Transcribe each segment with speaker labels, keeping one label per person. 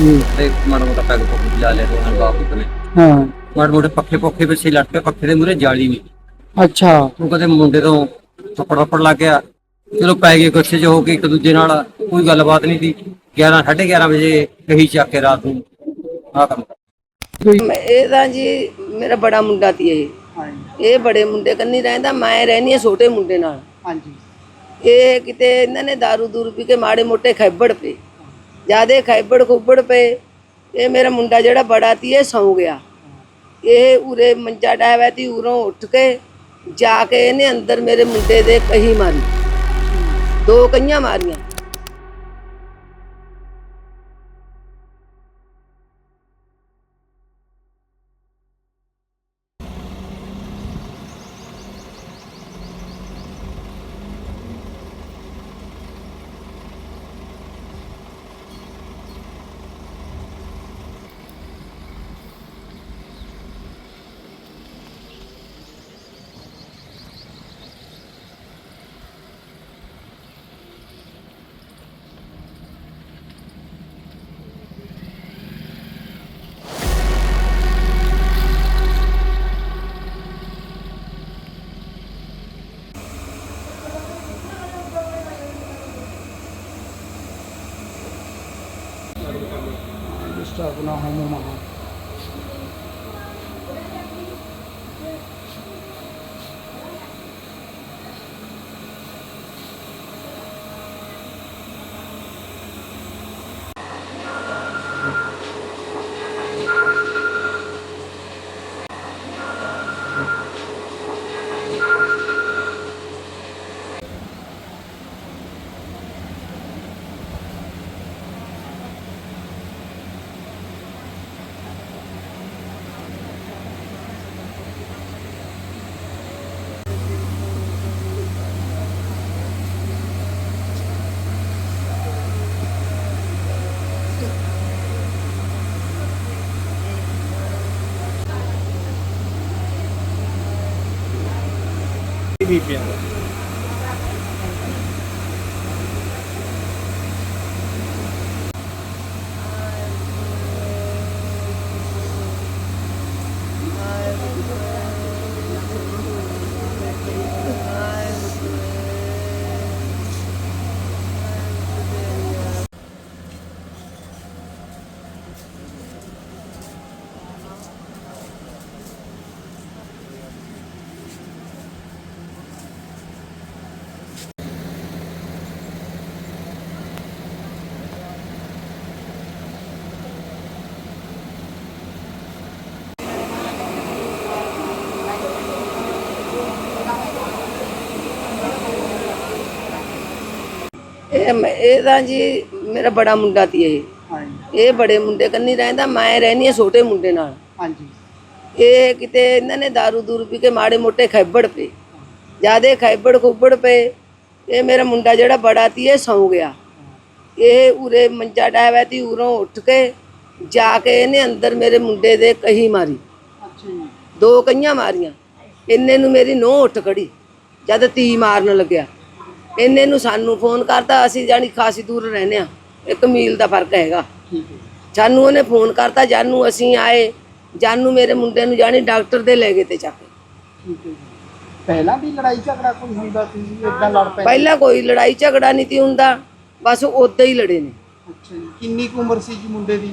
Speaker 1: ਜੀ
Speaker 2: ਤੇ ਮਾੜਾ ਮੋਟਾ ਪੈਗ ਪੁੱਗ ਲਾ ਲਿਆ ਉਹਨਾਂ ਬਾਪ ਨੇ
Speaker 1: ਹਾਂ।
Speaker 2: ਮਾੜੇ ਮੋਟੇ ਪੱਖੇ ਪੁੱਖੇ ਪਿੱਛੇ ਲੱਟ ਕੇ ਪੱਖੇ ਦੇ ਮੂਰੇ ਜਾਲੀ ਨਹੀਂ
Speaker 1: ਅੱਛਾ।
Speaker 2: ਉਹ ਕਦੇ ਮੁੰਡੇ ਤੋਂ ਥੱਪੜ ਥੱਪੜ ਲੱਗ ਗਿਆ। ਚਲੋ ਪੈ ਗਏ ਗੁੱਸੇ 'ਚ ਹੋ ਕੇ ਇੱਕ ਦੂਜੇ ਨਾਲ ਕੋਈ ਗੱਲਬਾਤ ਨਹੀਂ ਸੀ। 11 11:30 ਵਜੇ ਕਹੀ ਚੱਕ ਕੇ ਰਾਤ ਨੂੰ ਆ ਕੰਮ
Speaker 3: ਇਹ ਤਾਂ ਜੀ ਮੇਰਾ ਬੜਾ ਮੁੰਡਾ ਤੀ ਇਹ। ਇਹ ਬੜੇ ਮੁੰਡੇ ਕੰਨੀ ਰਹਿੰਦਾ ਮੈਂ ਰਹਿੰਦੀ ਆ ਛੋਟੇ ਮੁੰਡੇ ਨਾਲ।
Speaker 1: ਹਾਂਜੀ।
Speaker 3: ਇਹ ਕਿਤੇ ਇਹਨਾਂ ਨੇ दारू ਦੂਰ ਪੀ ਕੇ ਮਾੜੇ ਮੋਟੇ ਖੈਬੜ ਪਏ। ਜਿਆਦੇ ਖੈਬੜ ਖੁੱਬੜ ਪਏ। ਇਹ ਮੇਰਾ ਮੁੰਡਾ ਜਿਹੜਾ ਬੜਾ ਤੀ ਇਹ ਸੌ ਗਿਆ। ਇਹ ਉਰੇ ਮੰਜਾ ਡਾਇਆ ਤੀ ਉਰੋਂ ਉੱਠ ਕੇ ਜਾ ਕੇ ਇਹਨੇ ਅੰਦਰ ਮੇਰੇ ਮੁੰਡੇ ਦੇ ਕਹੀ ਮਾਰੀ। ਦੋ ਕਈਆਂ ਮਾਰੀਆਂ।
Speaker 1: ਡਿਸਟਰਬ ਨਾ ਹੋਮੋ ਮਹਾ
Speaker 3: ਇਹ ਮੈਂ- ਇਹ ਤਾਂ ਜੀ ਮੇਰਾ ਬੜਾ ਮੁੰਡਾ ਤੀ ਇਹ।
Speaker 1: ਹਾਂਜੀ।
Speaker 3: ਇਹ ਬੜੇ ਮੁੰਡੇ ਕੰਨੀ ਰਹਿੰਦਾ ਮੈਂ ਰਹਿੰਦੀ ਆ ਛੋਟੇ ਮੁੰਡੇ ਨਾਲ।
Speaker 1: ਹਾਂਜੀ।
Speaker 3: ਇਹ ਕਿਤੇ ਇਹਨਾਂ ਨੇ दारू ਦੂਰ ਪੀ ਕੇ ਮਾੜੇ ਮੋਟੇ ਖੈਬੜ ਪਏ। ਜਿਆਦੇ ਖੈਬੜ ਖੁੱਬੜ ਪਏ। ਇਹ ਮੇਰਾ ਮੁੰਡਾ ਜਿਹੜਾ ਬੜਾ ਤੀ ਇਹ ਸੌ ਗਿਆ। ਇਹ ਉਰੇ ਮੰਜਾ ਡਾਇਆ ਤੀ ਉਰੋਂ ਉੱਠ ਕੇ ਜਾ ਕੇ ਇਹਨੇ ਅੰਦਰ ਮੇਰੇ ਮੁੰਡੇ ਦੇ ਕਹੀ ਮਾਰੀ। ਦੋ ਕਈਆਂ ਮਾਰੀਆਂ। ਇੰਨੇ ਨੂੰ ਮੇਰੀ ਨੋਹ ਉੱਠ ਖੜੀ ਜਦ ਤੀ ਮਾਰਨ ਲੱਗਿਆ। ਇੰਨੇ ਨੂੰ ਸਾਨੂੰ ਫੋਨ ਕਰਤਾ ਅਸੀਂ ਜਾਨੀ ਖਾਸੀ ਦੂਰ ਰਹਿੰਦੇ ਆ ਇੱਕ ਮੀਲ ਦਾ ਫ਼ਰਕ ਹੈਗਾ। ਜਾਨੂੰ ਉਹਨੇ ਫੋਨ ਕਰਤਾ ਜਾਨੂੰ ਅਸੀਂ ਆਏ ਜਾਨੂੰ ਮੇਰੇ ਮੁੰਡੇ ਨੂੰ ਜਾਣੀ ਡਾਕਟਰ ਦੇ ਲੈ ਗਏ ਤੇ ਚੱਕ
Speaker 1: ਪਹਿਲਾਂ ਵੀ ਲੜਾਈ ਝਗੜਾ ਕੋਈ ਹੁੰਦਾ ਸੀ ਇਦਾਂ ਲੜ ਪੈ
Speaker 3: ਪਹਿਲਾਂ ਕੋਈ ਲੜਾਈ ਝਗੜਾ ਨਹੀਂ ਤੀ ਹੁੰਦਾ ਬਸ ਉਦਾਂ ਹੀ ਲੜੇ ਨੇ।
Speaker 1: ਅੱਛਾ ਜੀ। ਕਿੰਨੀ ਕੁ ਉਮਰ ਸੀ ਜੀ ਮੁੰਡੇ ਦੀ?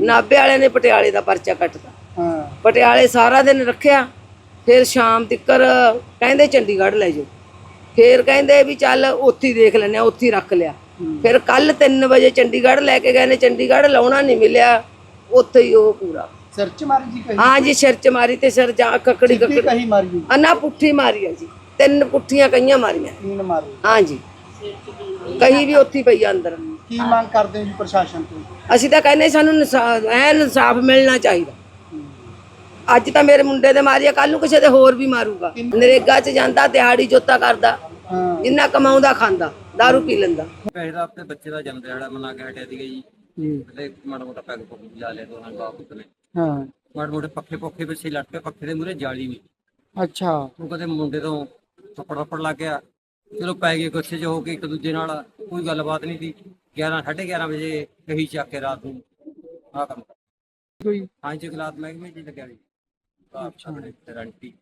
Speaker 3: ਨਾਭੇ ਵਾਲਿਆਂ ਨੇ ਪਟਿਆਲੇ ਦਾ ਪਰਚਾ ਕੱਟਤਾ।
Speaker 1: ਹਾਂ।
Speaker 3: ਪਟਿਆਲੇ ਸਾਰਾ ਦਿਨ ਰੱਖਿਆ ਫਿਰ ਸ਼ਾਮ ਤੱਕਰ ਕਹਿੰਦੇ ਚੰਡੀਗੜ੍ਹ ਲੈ ਜਾਓ। ਫਿਰ ਕਹਿੰਦੇ ਵੀ ਚੱਲ ਉੱਥੇ ਹੀ ਦੇਖ ਆ ਉੱਥੇ ਹੀ ਰੱਖ ਲਿਆ। ਫਿਰ ਕੱਲ 3 ਵਜੇ ਚੰਡੀਗੜ੍ਹ ਲੈ ਕੇ ਗਏ ਨੇ ਚੰਡੀਗੜ੍ਹ ਲਾਉਣਾ ਨਹੀਂ ਮਿਲਿਆ ਉੱਥੇ ਹੀ ਉਹ ਪੂਰਾ।
Speaker 1: ਸਿਰ ਚ ਮਾਰੀ ਜੀ ਕਹੀ?
Speaker 3: ਹਾਂ ਜੀ ਸਿਰ ਚ ਮਾਰੀ ਤੇ ਸਿਰ ਜਾਂ ਕੱਕੜੀ ਕੱਕੜੀ।
Speaker 1: ਕਹੀ ਮਾਰੀ ਜੀ
Speaker 3: ਅੰਨਾ ਪੁੱਠੀ ਮਾਰੀ ਆ ਜੀ ਤਿੰਨ ਪੁੱਠੀਆਂ ਕਈਆਂ ਮਾਰੀਆਂ।
Speaker 1: ਤੀਨ ਮਾਰੀ।
Speaker 3: ਹਾਂ ਜੀ। ਕਹੀ ਵੀ ਉੱਥੇ ਪਈ ਆ ਅੰਦਰ।
Speaker 1: ਕੀ ਮੰਗ ਕਰਦੇ ਹੋ ਜੀ ਪ੍ਰਸ਼ਾਸਨ ਤੋਂ?
Speaker 3: ਅਸੀਂ ਤਾਂ ਕਹਿੰਦੇ ਸਾਨੂੰ ਐਨ ਇਨਸਾਫ ਮਿਲਣਾ ਚਾਹੀਦਾ। ਅੱਜ ਤਾਂ ਮੇਰੇ ਮੁੰਡੇ ਦੇ ਮਾਰਿਆ ਕੱਲ ਨੂੰ ਕਿਸੇ ਦੇ ਹੋਰ ਵੀ ਮਾਰੂਗਾ। ਨਰੇਗਾ 'ਚ ਜਾਂਦਾ ਦਿਹਾੜੀ ਜੋਤਾ ਕਰਦਾ ਜਿੰਨਾ ਕਮਾਉਂਦਾ ਖਾਂਦਾ दारू ਪੀ ਲੈਂਦਾ।
Speaker 2: ਪੈਸੇ ਦਾ ਆਪਣੇ ਬੱਚੇ ਦਾ ਜਨਮ ਦਿਹਾੜਾ ਮਨਾ ਕੇ ਹਟਿਆ ਸੀਗਾ ਜੀ। ਤੇ ਮਾੜਾ ਮੋਟਾ ਪੈਗ ਪੁੱਗ ਲਾ ਲਿਆ ਦੋਨਾਂ ਬਾਪ ਨੇ।
Speaker 1: ਹਾਂ।
Speaker 2: ਮਾੜੇ ਮੋਟੇ ਪੱਖੇ ਪੁੱਖੇ ਪਿੱਛੇ ਲੱਟ ਪੱਖੇ ਦੇ ਮੂਰੇ ਜਾਲੀ ਨਹੀਂ
Speaker 1: ਅੱਛਾ।
Speaker 2: ਉਹ ਕਦੇ ਮੁੰਡੇ ਤੋਂ ਥੱਪੜ ਥੱਪੜ ਲੱਗ ਗਿਆ। ਚਲੋ ਪੈ ਗਏ ਗੁੱਸੇ 'ਚ ਹੋ ਕੇ ਇੱਕ ਦੂਜੇ ਨਾਲ ਕੋਈ ਗੱਲਬਾਤ ਨਹੀਂ ਸੀ। 11 11:30 ਵਜੇ ਕਹੀ ਚੱਕ ਕੇ ਰਾਤ ਨੂੰ ਆ ਕੰਮ
Speaker 1: ਕੋਈ?
Speaker 2: ਹਾਂ ਜੀ ਗਲਾਤ ਮਹਿਕਮੇ 'ਚ ਲੱਗਿਆ ਜੀ। ਆਪ ਸਾਹਮਣੇ ਰੰਟੀ।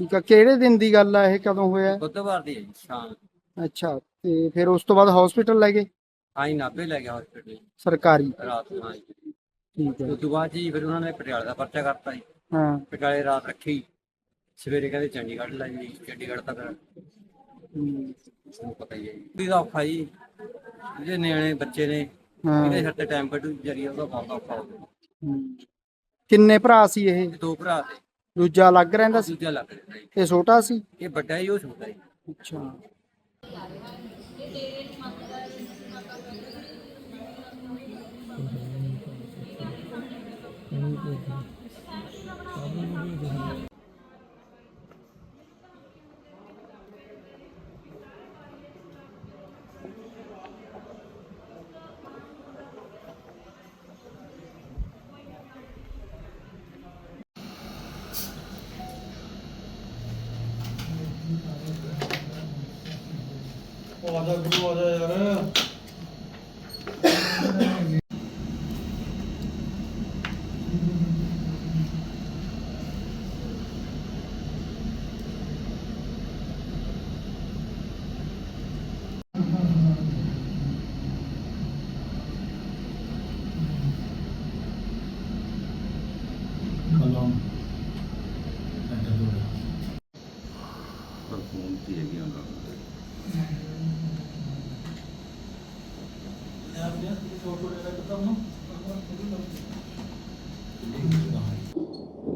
Speaker 1: ਠੀਕ ਆ ਕਿਹੜੇ ਦਿਨ ਦੀ ਗੱਲ ਆ ਇਹ? ਕਦੋਂ ਹੋਇਆ?
Speaker 2: ਬੁੱਧਵਾਰ ਦੀ ਹੈ ਜੀ ਸ਼ਾਮ।
Speaker 1: ਅੱਛਾ ਤੇ ਫਿਰ ਉਸ ਤੋਂ ਬਾਅਦ ਹਸਪੀਟਲ ਲੈ ਗਏ?
Speaker 2: ਹਾਂ ਜੀ ਨਾਭੇ ਲੈ ਗਿਆ ਹਸਪੀਟਲ
Speaker 1: ਸਰਕਾਰੀ?
Speaker 2: ਰਾਤ ਨੂੰ ਹਾਂ ਜੀ।
Speaker 1: ਠੀਕ ਹੈ।
Speaker 2: ਉਸ ਤੋਂ ਬਾਅਦ ਜੀ ਫਿਰ ਉਹਨਾਂ ਨੇ ਪਟਿਆਲੇ ਦਾ ਪਰਚਾ ਕਰਤਾ ਜੀ।
Speaker 1: ਹਾਂ।
Speaker 2: ਪਟਿਆਲੇ ਰਾਤ ਰੱਖੀ। ਸਵੇਰੇ ਕਹਿੰਦੇ ਚੰਡੀਗੜ੍ਹ ਲੈ ਜੀ ਚੰਡੀਗੜ੍ਹ ਤੱਕ।
Speaker 1: ਹੂੰ,
Speaker 2: ਤੁਹਾਨੂੰ ਪਤਾ ਹੀ ਹੈ ਜੀ। ਇਹਦਾ ਔਖਾ ਜੀ। ਜਿਹੜੇ ਨਿਆਣੇ ਬੱਚੇ ਨੇ
Speaker 1: ਹਾਂ।
Speaker 2: ਇਹਦੇ ਸਿਰ ਤੇ ਟਾਈਮ ਕੱਢੂ ਜਰੀਆ ਉਹਦਾ ਬਹੁਤ ਔਖਾ ਹੋ ਗਿਆ।
Speaker 1: ਹੂੰ। ਕਿੰਨੇ ਭਰਾ ਸੀ ਇਹ?
Speaker 2: ਇਹ ਦੋ ਭਰਾ ਤੇ
Speaker 1: ਦੂਜਾ ਅਲੱਗ ਰਹਿੰਦਾ ਸੀ?
Speaker 2: ਦੂਜਾ ਲੱਗ ਰਿਹਾ ਜੀ
Speaker 1: ਇਹ ਛੋਟਾ ਸੀ?
Speaker 2: ਇਹ ਵੱਡਾ ਹੀ ਉਹ ਛੋਟਾ ਜੀ
Speaker 1: ਅੱਛਾ। 맞아 그거 맞아 야는?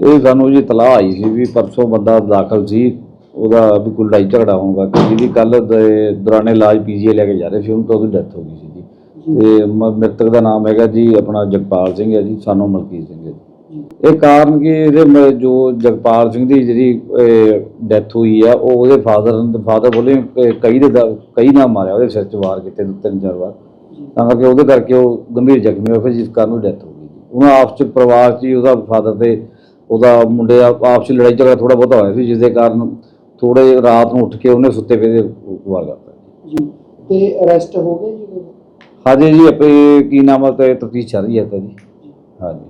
Speaker 4: ਇਹ ਸਾਨੂੰ ਜੀ ਤਲਾਹ ਆਈ ਸੀ ਵੀ ਪਰਸੋਂ ਬੰਦਾ ਦਾਖਲ ਸੀ ਉਹਦਾ ਵੀ ਕੋਈ ਲੜਾਈ ਝਗੜਾ ਹੋਊਗਾ। ਕਿ ਜਿਹਦੀ ਕੱਲ ਦੌਰਾਨੇ ਇਲਾਜ ਪੀਜੀਏ ਲੈ ਕੇ ਜਾ ਰਹੇ ਸੀ ਉਹਨੂੰ ਤਾਂ ਉਹਦੀ ਡੈਥ ਹੋ ਗਈ ਸੀ ਜੀ। ਤੇ ਮ੍ਰਿਤਕ ਦਾ ਨਾਮ ਹੈਗਾ ਜੀ ਆਪਣਾ ਜਗਪਾਲ ਸਿੰਘ ਹੈ ਜੀ ਸਾਨੂੰ ਮਲਕੀਤ ਸਿੰਘ ਹੈ ਜੀ। ਇਹ ਕਾਰਨ ਕਿ ਇਹਦੇ ਜੋ ਜਗਪਾਲ ਸਿੰਘ ਦੀ ਜਿਹੜੀ ਡੈਥ ਹੋਈ ਆ ਉਹ ਉਹਦੇ ਫਾਦਰ ਫਾਦਰ ਬੋਲੇ ਕਈ ਦੇ ਕਈ ਨਾਲ ਮਾਰਿਆ ਉਹਦੇ ਸਿਰ 'ਚ ਵਾਰ ਕੀਤੇ ਤਿੰਨ ਚਾਰ ਵਾਰ। ਤਾਂ ਕਰਕੇ ਉਹਦੇ ਕਰਕੇ ਉਹ ਗੰਭੀਰ ਜ਼ਖਮੀ ਹੋਇਆ ਫਿਰ ਜਿਸ ਕਾਰਨ ਉਹ ਡੈਥ ਹੋ ਗਈ ਜੀ। ਉਹਨਾਂ ਆਪਸ 'ਚ ਪਰਿਵਾਰ 'ਚ ਹੀ ਉਹਦਾ ਫਾਦਰ ਤੇ ਉਹਦਾ ਮੁੰਡੇ ਆਪਸ ਲੜਾਈ ਝਗੜਾ ਥੋੜਾ ਬਹੁਤਾ ਹੋਇਆ ਸੀ ਜਿਸ ਦੇ ਕਾਰਨ ਥੋੜੇ ਰਾਤ ਨੂੰ ਉੱਠ ਕੇ ਉਹਨੇ ਸੁੱਤੇ ਪਏ ਦੇ ਵਾਰ ਕਰਤਾ
Speaker 1: ਜੀ। ਤੇ ਅਰੈਸਟ ਹੋ ਗਏ ਜੀ?
Speaker 4: ਹਾਂਜੀ ਜੀ ਆਪੇ ਕੀ ਨਾਮ ਹੈ ਤੇ ਤਫਤੀਸ਼ ਚੱਲ ਰਹੀ ਹੈ ਤਾਂ ਜੀ। ਹਾਂਜੀ।